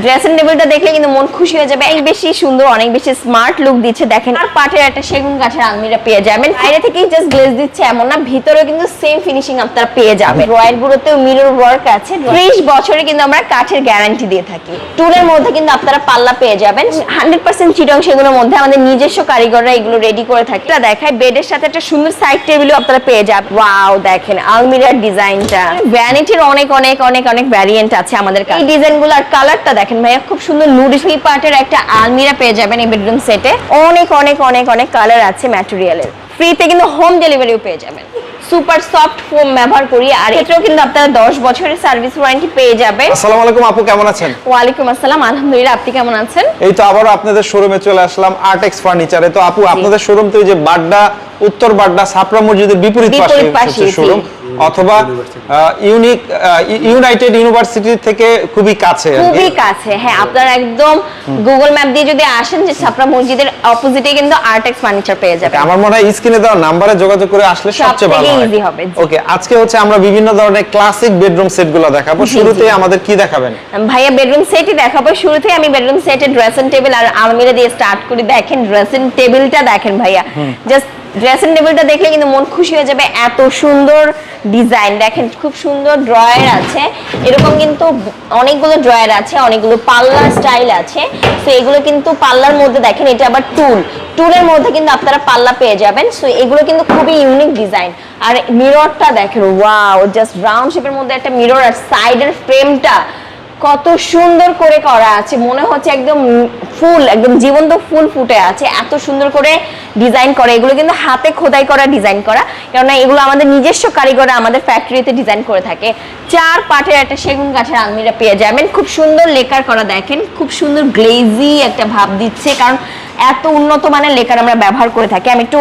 Dressing টেবিলটা দেখলে কিন্তু মন খুশি হয়ে যাবে। অনেক বেশি সুন্দর, অনেক বেশি স্মার্ট লুক দিচ্ছে। দেখেন, আর পাটের একটা সেগুন কাঠের আলমিরা পেয়ে যাবেন। বাইরে থেকেই জাস্ট গ্লেজ দিচ্ছে এমন না, ভিতরেও কিন্তু সেম ফিনিশিং আপনারা পেয়ে যাবেন। রয়্যাল গুলোতেও মিরর ওয়ার্ক আছে। ত্রিশ বছরে কিন্তু আমরা কাঠের গ্যারান্টি দিয়ে থাকি। টুলের মধ্যে কিন্তু আপনারা পাল্লা পেয়ে যাবেন। হান্ড্রেড পার্সেন্ট চিটং সেগুলোর মধ্যে আমাদের নিজস্ব কারিগররা এগুলো রেডি করে থাকে। এটা দেখায়, বেডের সাথে একটা সুন্দর সাইড টেবিলও আপনারা পেয়ে যাবেন। ওয়াও দেখেন, আলমিরার ডিজাইনটা ভ্যানিটির অনেক অনেক অনেক অনেক ভ্যারিয়েন্ট আছে আমাদের এই ডিজাইনগুলো আর কালারটা দেখেন ভাইয়া খুব সুন্দর নুডিশ পার্টের একটা আলমিরা পেয়ে যাবেন এই বেডরুম সেটে অনেক অনেক অনেক অনেক কালার আছে ম্যাটেরিয়ালের ফ্রিতে কিন্তু হোম ডেলিভারিও পেয়ে যাবেন। সুপার সফট ফোম ব্যবহার করি আর এটাও কিন্তু আপনারা দশ বছরের সার্ভিস ওয়ারেন্টি পেয়ে যাবেন। আসসালামু আলাইকুম আপু কেমন আছেন? আসসালাম আলহামদুলিল্লাহ আপনি কেমন আছেন? এই তো আপনাদের শোরুমে চলে আসলাম আর্টেক্স ফার্নিচারে তো আপু আপনাদের শোরুম তো এই যে বাড্ডা উত্তর বাড্ডা ছাপড়া মসজিদের বিপরীত পাশে, শোরুম অথবা ইউনিক ইউনাইটেড ইউনিভার্সিটি থেকে খুবই কাছে খুবই কাছে হ্যাঁ আপনারা একদম গুগল ম্যাপ দিয়ে যদি আসেন যে ছাপড়া মসজিদের অপোজিটে কিন্তু আর্টেক্স ফার্নিচার পেয়ে যাবেন। আমার মনে হয় স্ক্রিনে দেওয়া নাম্বারে যোগাযোগ করে আসলে সবচেয়ে ভালো হবে, ওকে আজকে হচ্ছে আমরা বিভিন্ন ধরনের ক্লাসিক বেডরুম সেটগুলো দেখাবো। জি, শুরুতে আমাদের কি দেখাবেন? ভাইয়া বেডরুম সেটই দেখাবো। শুরুতে আমি বেডরুম সেটের ড্রেসিং টেবিল আর আলমিরা দিয়ে স্টার্ট করি। দেখেন ড্রেসিং টেবিলটা দেখেন ভাইয়া। জাস্ট ড্রেসিং টেবিলটা দেখলে কিন্তু মন খুশি হয়ে যাবে। এত সুন্দর ডিজাইন দেখেন, খুব সুন্দর ড্রয়ার আছে। এরকম কিন্তু অনেকগুলো ড্রয়ার আছে, অনেকগুলো পাল্লার স্টাইল আছে। তো এগুলো কিন্তু পাল্লার মধ্যে দেখেন, এটা আবার টুল টুলের মধ্যে কিন্তু আপনারা পাল্লা পেয়ে যাবেন। সো এগুলো কিন্তু খুবই ইউনিক ডিজাইন আর মিররটা দেখেন ওয়াও জাস্ট রাউন্ড শেপের মধ্যে একটা মিরর আর সাইডের ফ্রেমটা কত সুন্দর করে করা আছে। মনে হচ্ছে একদম ফুল, একদম জীবন্ত ফুল ফুটে আছে। এত সুন্দর করে ডিজাইন করে। এগুলো কিন্তু হাতে খোদাই করা ডিজাইন করা। কেননা এগুলো আমাদের নিজস্ব কারিগররা আমাদের ফ্যাক্টরিতে ডিজাইন করে থাকে। চার পাটের একটা সেগুন কাঠের আলমিরা পেয়ে যাবেন। খুব সুন্দর লেকার করা দেখেন। খুব সুন্দর গ্লেজি একটা ভাব দিচ্ছে। কারণ এত উন্নত মানের লেকার আমরা ব্যবহার করে থাকি। আমি একটু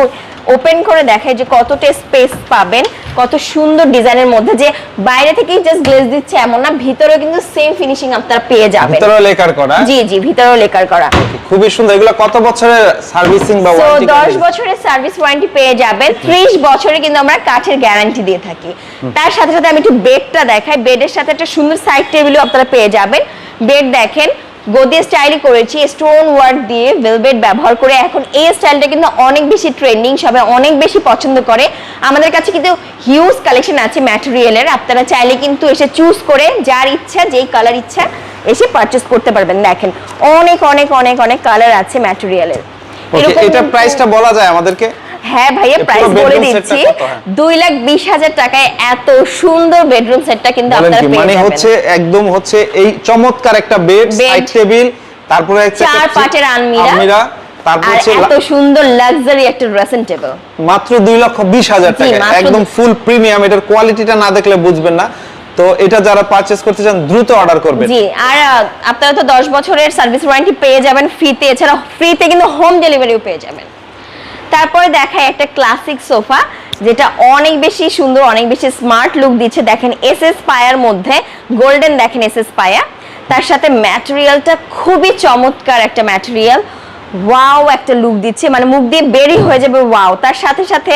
ওপেন করে দেখাই যে কতটা স্পেস পাবেন। কত সুন্দর ডিজাইনের মধ্যে যে বাইরে থেকেই জাস্ট গ্লেজ দিচ্ছে এমন না ভিতরেও কিন্তু সেম ফিনিশিং আপনারা পেয়ে যাবেন। ভিতরে লেকার করা? জি জি ভিতরেও লেকার করা। খুবই সুন্দর। এগুলো কত বছরের সার্ভিসিং বা ওয়ারেন্টি দশ বছরের সার্ভিস ওয়ারেন্টি পেয়ে যাবেন। ত্রিশ বছরে কিন্তু আমরা কাঠের গ্যারান্টি দিয়ে থাকি। তার সাথে সাথে আমি একটু বেডটা দেখাই। বেডের সাথে একটা সুন্দর সাইড টেবিলও আপনারা পেয়ে যাবেন। বেড দেখেন গদি স্টাইলই করেছি স্টোন ওয়ার্ক দিয়ে ভেলভেট ব্যবহার করে। এখন এই স্টাইলটা কিন্তু অনেক বেশি ট্রেন্ডিং সবাই অনেক বেশি পছন্দ করে। আমাদের কাছে কিন্তু হিউজ কালেকশন আছে ম্যাটেরিয়ালের আপনারা চাইলে কিন্তু এসে চুজ করে যার ইচ্ছা যেই কালার ইচ্ছা এসে পারচেস করতে পারবেন। দেখেন অনেক অনেক অনেক অনেক কালার আছে ম্যাটেরিয়ালের এটা প্রাইসটা বলা যায় আমাদেরকে? হ্যাঁ ভাইয়া প্রাইস বলে দিচ্ছি। setটা কত? হ্যাঁ। দুই লাখ বিশ হাজার টাকায় এত সুন্দর বেডরুম সেটটা কিন্তু আপনারা পেয়ে মানে হচ্ছে একদম হচ্ছে এই চমৎকার একটা বেড সাইড টেবিল তারপরে একটা চার পাটের আলমিরা, আলমিরা তারপর এত সুন্দর লাক্সারি একটা ড্রেসিং টেবিল মাত্র দুই লক্ষ বিশ হাজার জি, টাকা একদম ফুল প্রিমিয়াম এটার কোয়ালিটিটা না দেখলে বুঝবেন না। তো এটা যারা পারচেজ করতে চান দ্রুত অর্ডার করবেন। জি আর আপনারা তো দশ বছরের সার্ভিস ওয়ারেন্টি পেয়ে যাবেন ফ্রিতে এছাড়া ফ্রিতে কিন্তু হোম ডেলিভারিও পেয়ে যাবেন। তারপরে দেখায় একটা ক্লাসিক সোফা যেটা অনেক বেশি সুন্দর, অনেক বেশি স্মার্ট লুক দিচ্ছে। দেখেন এস এস পায়ার মধ্যে গোল্ডেন দেখেন এস এস পায়া। তার সাথে ম্যাটেরিয়ালটা খুবই চমৎকার একটা ম্যাটেরিয়াল ওয়াও একটা লুক দিচ্ছে। মানে মুখ দিয়ে বেরি হয়ে যাবে ওয়াও তার সাথে সাথে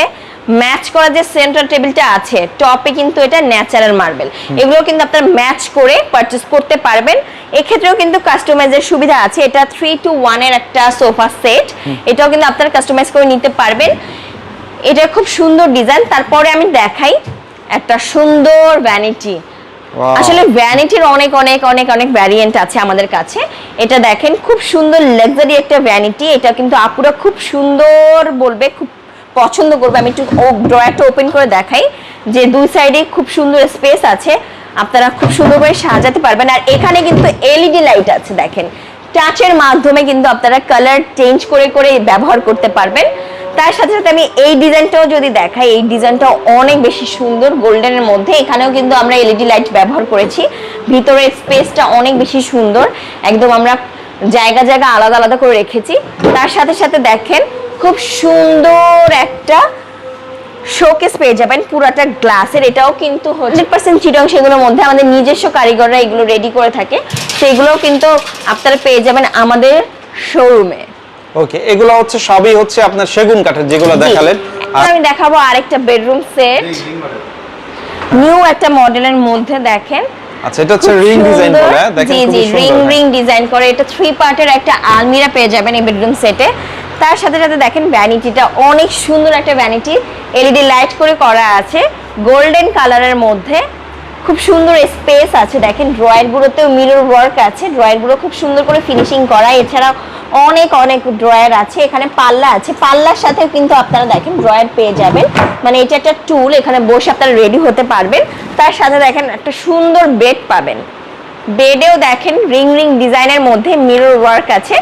ম্যাচ করা যে সেন্টার টেবিলটা আছে টপে কিন্তু এটা ন্যাচারাল মার্বেল। এগুলো কিন্তু আপনারা ম্যাচ করে পারচেস করতে পারবেন। এক্ষেত্রেও কিন্তু কাস্টমাইজের সুবিধা আছে। এটা থ্রি টু ওয়ানের একটা সোফা সেট। এটাও কিন্তু আপনারা কাস্টমাইজ করে নিতে পারবেন। এটা খুব সুন্দর ডিজাইন। তারপরে আমি দেখাই একটা সুন্দর ভ্যানিটি আসলে ভ্যানিটির অনেক অনেক অনেক অনেক ভ্যারিয়েন্ট আছে আমাদের কাছে। এটা দেখেন খুব সুন্দর লাক্সারি একটা ভ্যানিটি এটা কিন্তু আপুরা খুব সুন্দর বলবে খুব পছন্দ করবে। আমি একটু ড্রয়ারটা ওপেন করে দেখাই যে দুই সাইডে খুব সুন্দর স্পেস আছে। আপনারা খুব সুন্দর করে সাজাতে পারবেন। আর এখানে কিন্তু এলইডি লাইট আছে, দেখেন। টাচের মাধ্যমে কিন্তু আপনারা কালার চেঞ্জ করে করে ব্যবহার করতে পারবেন। তার সাথে সাথে আমি এই ডিজাইনটাও যদি দেখাই, এই ডিজাইনটাও অনেক বেশি সুন্দর গোল্ডেনের মধ্যে। এখানেও কিন্তু আমরা এলইডি লাইট ব্যবহার করেছি। ভিতরের স্পেসটা অনেক বেশি সুন্দর। একদম আমরা জায়গা জায়গা আলাদা আলাদা করে রেখেছি। তার সাথে সাথে দেখেন খুব সুন্দর একটা শোকেস পেয়ে যাবেন। পুরাটা গ্লাসের এটাও কিন্তু হান্ড্রেড পার্সেন্ট চিটং সেগুলোর মধ্যে আমাদের নিজস্ব কারিগররা এগুলো রেডি করে থাকে। সেগুলোও কিন্তু আপনারা পেয়ে যাবেন আমাদের শোরুমে ওকে এগুলো হচ্ছে সবই হচ্ছে আপনার সেগুন কাঠের যেগুলো দেখালেন। আমি দেখাবো আরেকটা বেডরুম সেট নিউ একটা মডেলের মধ্যে দেখেন। আচ্ছা এটা হচ্ছে রিং ডিজাইন। হ্যাঁ? দেখেন জি জি রিং রিং ডিজাইন করে। এটা থ্রি পার্টের একটা আলমিরা পেয়ে যাবেন এই বেডরুম সেটে তার সাথে সাথে দেখেন ভ্যানিটিটা অনেক সুন্দর একটা ভ্যানিটি এলইডি লাইট করে করা আছে গোল্ডেন কালারের মধ্যে। খুব সুন্দর স্পেস আছে, দেখেন ড্রয়ার গুলোতেও মিরর ওয়ার্ক আছে ড্রয়ারগুলো খুব সুন্দর করে ফিনিশিং করা। এছাড়া অনেক অনেক ড্রয়ার আছে, এখানে পাল্লা আছে। পাল্লার সাথেও কিন্তু আপনারা দেখেন ড্রয়ার পেয়ে যাবেন। মানে এটা একটা টুল এখানে বসে আপনারা রেডি হতে পারবেন। তার সাথে দেখেন একটা সুন্দর বেড পাবেন। বেডেও দেখেন রিং রিং ডিজাইনের মধ্যে মিরর ওয়ার্ক আছে।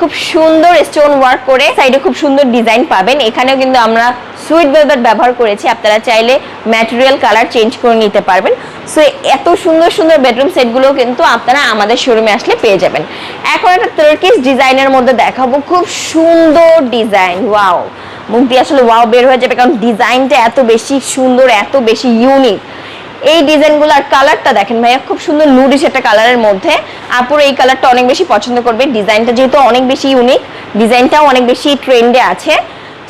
খুব সুন্দর স্টোন ওয়ার্ক করে সাইডে খুব সুন্দর ডিজাইন পাবেন। এখানেও কিন্তু আমরা সুইট ভেলভেট ব্যবহার করেছি। আপনারা চাইলে ম্যাটেরিয়াল কালার চেঞ্জ করে নিতে পারবেন। সো এত সুন্দর সুন্দর বেডরুম সেটগুলো কিন্তু আপনারা আমাদের শোরুমে আসলে পেয়ে যাবেন। এখন একটা টার্কিশ ডিজাইনের মধ্যে দেখাবো। খুব সুন্দর ডিজাইন ওয়াও মুখ দিয়ে আসলে ওয়াও বের হয়ে যাবে, কারণ ডিজাইনটা এত বেশি সুন্দর, এত বেশি ইউনিক এই ডিজাইনগুলো আর কালারটা দেখেন ভাইয়া খুব সুন্দর নুডিশ একটা কালারের মধ্যে। আপুর এই কালারটা অনেক বেশি পছন্দ করবে। ডিজাইনটা যেহেতু অনেক বেশি ইউনিক ডিজাইনটাও অনেক বেশি ট্রেন্ডে আছে।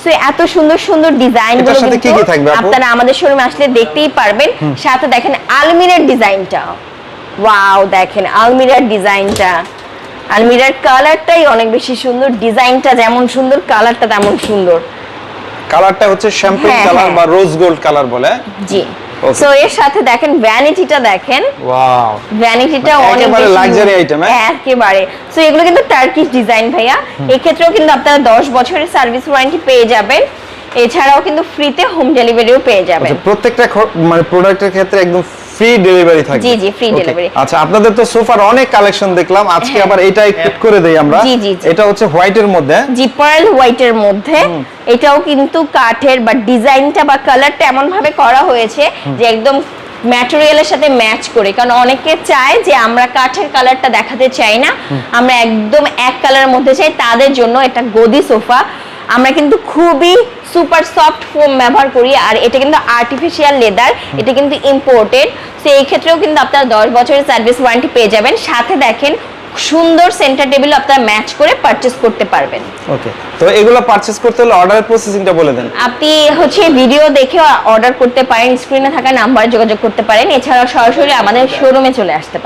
সো এত সুন্দর সুন্দর কিন্তু আপু? আপনারা আমাদের শোরুমে আসলে দেখতেই পারবেন। সাথে দেখেন আলমিরার ডিজাইনটা। ওয়াও দেখেন আলমিরার ডিজাইনটা। আলমিরার কালারটাই অনেক বেশি সুন্দর। ডিজাইনটা যেমন সুন্দর কালারটা তেমন সুন্দর। কালারটা হচ্ছে শ্যাম্পেন হ্যাঁ, কালার হ্যাঁ। বা রোজ গোল্ড কালার বলে। জি. সো এর সাথে দেখেন ভ্যানিটিটা দেখেন। ওয়াও ভ্যানিটিটা অনেক একেবারে বেশি luxury হ্যাঁ? একেবারে। সো এগুলো কিন্তু টার্কিশ ডিজাইন ভাইয়া। এই ক্ষেত্রেও কিন্তু আপনারা 10 বছরের সার্ভিস ওয়ারেন্টি পেয়ে যাবেন। এছাড়াও কিন্তু ফ্রিতে হোম ডেলিভারিও পেয়ে যাবেন। আচ্ছা প্রত্যেকটা মানে প্রোডাক্টের ক্ষেত্রে একদম ফ্রি ডেলিভারি থাকবে। জি, জি, Okay. delivery। আচ্ছা আপনাদের তো সোফার অনেক কালেকশন দেখলাম। আজকে হ্যাঁ। আবার এটা একটু করে দেই আমরা। জি, জি, জি। এটা হচ্ছে হোয়াইটের মধ্যে। জি পার্ল হোয়াইটের মধ্যে। এটাও কিন্তু কাঠের বা ডিজাইনটা বা কালারটা এমন ভাবে করা হয়েছে যে একদম ম্যাটেরিয়ালের সাথে ম্যাচ করে। কারণ অনেকে চায় যে আমরা কাঠের কালারটা দেখাতে চাই না। আমরা একদম এক কালারের মধ্যে চাই। তাদের জন্য এটা গদি সোফা আমরা কিন্তু খুবই সুপার সফট ফোম ব্যবহার করি আর এটা কিন্তু আর্টিফিশিয়াল লেদার এটা কিন্তু ইম্পোর্টেড তো এই ক্ষেত্রেও কিন্তু আপনারা দশ বছরের সার্ভিস ওয়ারেন্টি পেয়ে যাবেন। সাথে দেখেন সুন্দর সেন্টার টেবিল আপনারা ম্যাচ করে পারচেস করতে পারবেন। ওকে তো এগুলো পারচেজ করতে হলে অর্ডারের প্রসেসিংটা বলে দেন। আপনি হচ্ছে ভিডিও দেখে অর্ডার করতে পারেন স্ক্রিনে থাকা নাম্বার যোগাযোগ করতে পারেন এছাড়াও সরাসরি আমাদের শোরুমে চলে আসতে পারেন।